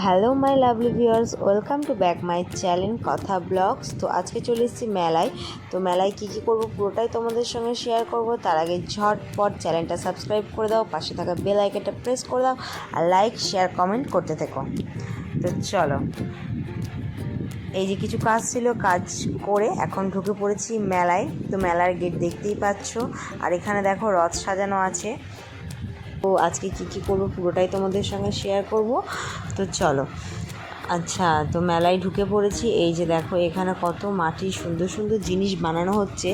Hello my lovely viewers, welcome to back my channel কথা blogs. তো আজকে চলে এসেছি মেলায়। তো মেলায় কী কী করব পুরোটাই তোমাদের সঙ্গে শেয়ার করব। তার আগে ঝটপট চ্যানেলটা সাবস্ক্রাইব করে দাও, পাশে থাকা বেল আইকনটা প্রেস করে দাও, আর লাইক শেয়ার কমেন্ট করতে থেকো। তো চলো। এই যে কিছু কাজ ছিল কাজ করে এখন ঢুকে পড়েছি মেলায়। তো মেলার গেট দেখতেই পাচ্ছ। আর এখানে দেখো রথ সাজানো আছে। তো আজকে কি কি করব পুরোটাই তোমাদের সঙ্গে শেয়ার করব। তো চলো। আচ্ছা তো মেলায় ঢুকে পড়েছি। এই যে দেখো, এখানে কত মাটির সুন্দর সুন্দর জিনিস বানানো হচ্ছে।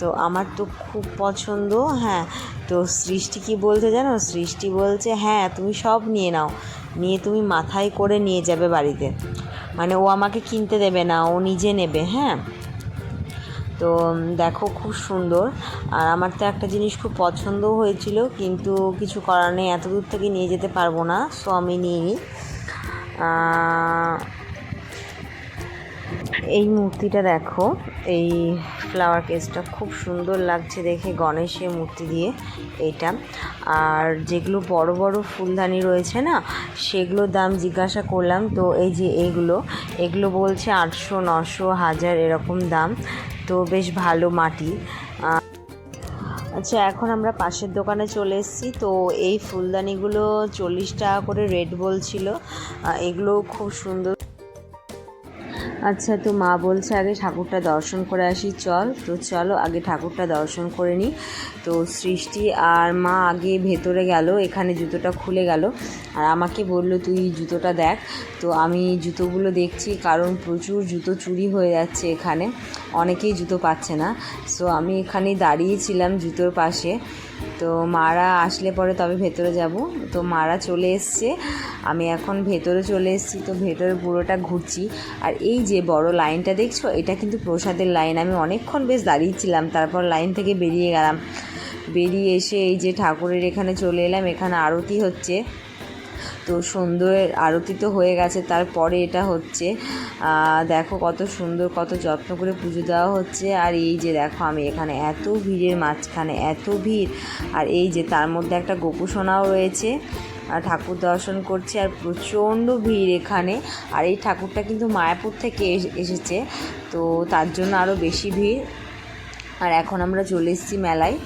তো আমার তো খুব পছন্দ হ্যাঁ। তো সৃষ্টি কি বলতে জানো? সৃষ্টি বলছে হ্যাঁ তুমি সব নিয়ে নাও। নিয়ে তুমি মাথায় করে নিয়ে যাবে বাড়িতে। মানে ও আমাকে কিনতে দেবে না, ও নিজে নেবে হ্যাঁ। তো দেখো খুব সুন্দর। আর আমার তো একটা জিনিস খুব পছন্দও হয়েছিল, কিন্তু কিছু করার নেই, এত দূর থেকে নিয়ে যেতে পারব না সো আমি নিয়ে নিই। এই মূর্তিটা দেখো, এই ফ্লাওয়ার কেসটা খুব সুন্দর লাগছে দেখে গণেশের মূর্তি দিয়ে এটা। আর যেগুলো বড় বড় ফুলদানি রয়েছে না, সেগুলোর দাম জিজ্ঞাসা করলাম, তো এই যে এগুলো এগুলো বলছে আটশো, নশো, হাজার এরকম দাম। তো বেশ ভালো মাটি। আচ্ছা এখন আমরা পাশের দোকানে চলে এসেছি। তো এই ফুলদানিগুলো চল্লিশ টাকা করে রেট বলছিল। এগুলো খুব সুন্দর। আচ্ছা তো মা বলছে আগে ঠাকুরটা দর্শন করে আসি। চল, তো চলো আগে ঠাকুরটা দর্শন করে নিই তো সৃষ্টি আর মা আগে ভেতরে গেল, এখানে জুতোটা খুলে গেল। আর আমাকে বলল, তুই জুতোটা দেখ। তো আমি জুতোগুলো দেখছি, কারণ প্রচুর জুতো চুরি হয়ে যাচ্ছে এখানে। অনেকেই জুতো পাচ্ছে না। সো আমি এখানে দাঁড়িয়েছিলাম জুতোর পাশে। তো মারা আসলে পরে তবে ভেতরে যাব। তো মারা চলে এসছে। আমি এখন ভেতরে চলে এসেছি। তো ভেতরে পুরোটা ঘুরছি। আর এই যে বড় লাইনটা দেখছ, এটা কিন্তু প্রসাদের লাইন। আমি অনেকক্ষণ বেশ দাঁড়িয়েছিলাম তারপর লাইন থেকে বেরিয়ে গেলাম। বেরিয়ে এসে এই যে ঠাকুরের এখানে চলে এলাম। এখানে আরতি হচ্ছে। তো সুন্দরের আরতি তো হয়ে গেছে, তারপরে এটা হচ্ছে দেখো কত সুন্দর, কত যত্ন করে পুজো দেওয়া হচ্ছে, আর এই যে দেখো আমি এখানে এত ভিড়ের মাঝখানে, এত ভিড়, আর এই যে তার মধ্যে একটা গোপুসোনাও রয়েছে আর ঠাকুর দর্শন করছে, আর প্রচণ্ড ভিড় এখানে, আর এই ঠাকুরটা কিন্তু মায়াপুর থেকে এস- এসেছে, তো তার জন্য আরও বেশি ভিড়, আর এখন আমরা চলে এসেছি মেলায়।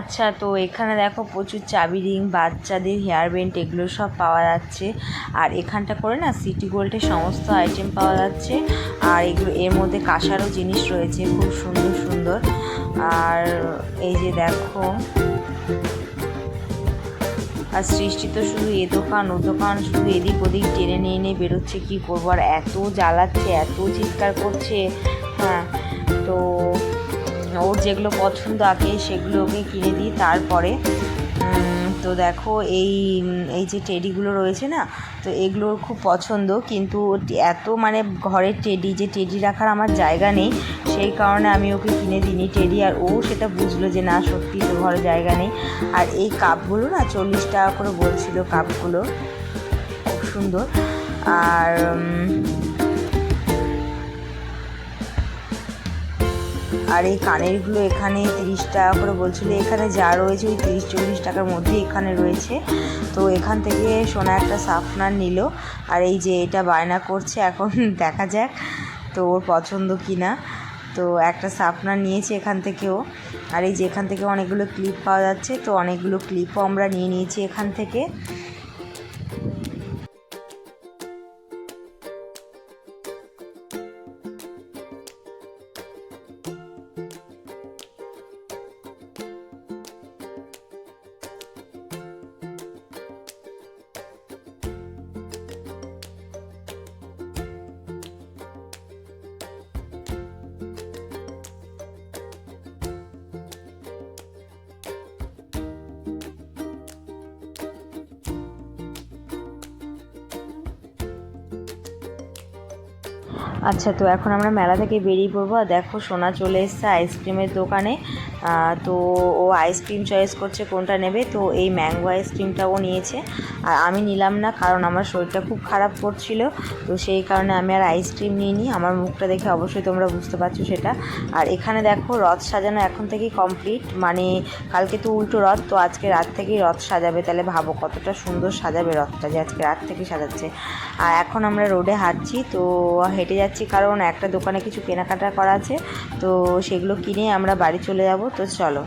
আচ্ছা তো এখানে দেখো প্রচুর চাবি রিং, বাচ্চাদের হেয়ার ব্যান্ড, এগুলো সব পাওয়া যাচ্ছে। আর এখানটা করে না সিটি গোল্ডের সমস্ত আইটেম পাওয়া যাচ্ছে। আর এগুলো, এর মধ্যে কাঁসারও জিনিস রয়েছে, খুব সুন্দর সুন্দর। আর এই যে দেখো, আর সৃষ্টি তো শুধু এ দোকান, ও দোকান শুধু এদিক ওদিক টেনে নিয়ে নিয়ে বেরোচ্ছে, কী করব? আর এত জ্বালাচ্ছে, এত চিৎকার করছে। হ্যাঁ তো ওর যেগুলো পছন্দ আগে সেগুলো ওকে কিনে দিই তারপরে তো দেখো এই এই যে টেডিগুলো রয়েছে না, তো এগুলো ওর খুব পছন্দ। কিন্তু এত মানে ঘরের টেডি, যে টেডি রাখার আমার জায়গা নেই, সেই কারণে আমি ওকে কিনে দিইনি টেডি। আর ও সেটা বুঝলো যে না, সত্যি তো ঘরে জায়গা নেই। আর এই কাপগুলো না, চল্লিশ টাকা করে বলছিল কাপগুলো, খুব সুন্দর। আর আর এই কানেরগুলো এখানে তিরিশ টাকা করে বলছিল, এখানে যা রয়েছে ওই তিরিশ চল্লিশ টাকার মধ্যে এখানে রয়েছে। তো এখান থেকে সোনা একটা সাফনার নিল। আর এই যে এটা বায়না করছে, এখন দেখা যাক তো ওর পছন্দ কি না তো একটা সাফনার নিয়েছে এখান থেকেও। আর এই যে এখান থেকে অনেকগুলো ক্লিপ পাওয়া যাচ্ছে, তো অনেকগুলো ক্লিপও আমরা নিয়ে নিয়েছি এখান থেকে। আচ্ছা তো এখন আমরা মেলা থেকে বেরিয়ে পড়ব। আর দেখো সোনা চলে এসছে আইসক্রিমের দোকানে। তো ও আইসক্রিম চয়েস করছে, কোনটা নেবে? তো এই ম্যাঙ্গো আইসক্রিমটা ও নিয়েছে। আর আমি নিলাম না, কারণ আমার শরীরটা খুব খারাপ করছিল। তো সেই কারণে আমি আর আইসক্রিম নিইনি। আমার মুখটা দেখে অবশ্যই তোমরা বুঝতে পারছ সেটা। আর এখানে দেখো, রথ সাজানো এখন থেকেই কমপ্লিট মানে কালকে তো উল্টো রথ, তো আজকে রাত থেকেই রথ সাজাবে। তাহলে ভাবো কতটা সুন্দর সাজাবে রথটা যে আজকে রাত থেকে সাজাচ্ছে। আর এখন আমরা রোডে হাঁটছি, তো হেঁটে যাচ্ছি কারণ একটা দোকানে কিছু কেনাকাটা করা আছে। তো সেগুলো কিনে আমরা বাড়ি চলে যাব। তো চলো।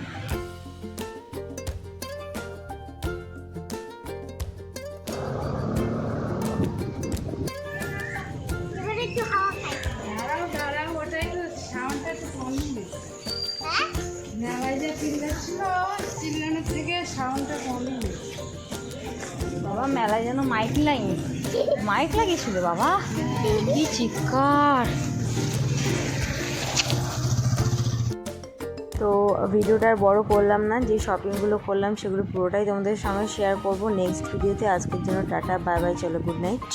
এবারে একটু হাওয়া খাই। দাঁড়াও দাঁড়াও ওটাই তো সাউন্ডটা একটু কমবে মেলায় যে চিল্লাচ্ছিল চিল্লানোর থেকে সাউন্ডটা কমবে বাবা মেলায় যেন মাইক লাগে মাইক লাগিয়েছিল বাবা। কি চিৎকার। তো ভিডিওটা আর বড় করলাম না, যে শপিংগুলো করলাম সেগুলো পুরোটাই তোমাদের সঙ্গে শেয়ার করব নেক্সট ভিডিওতে আজকের জন্য টাটা বাই বাই চলো গুড নাইট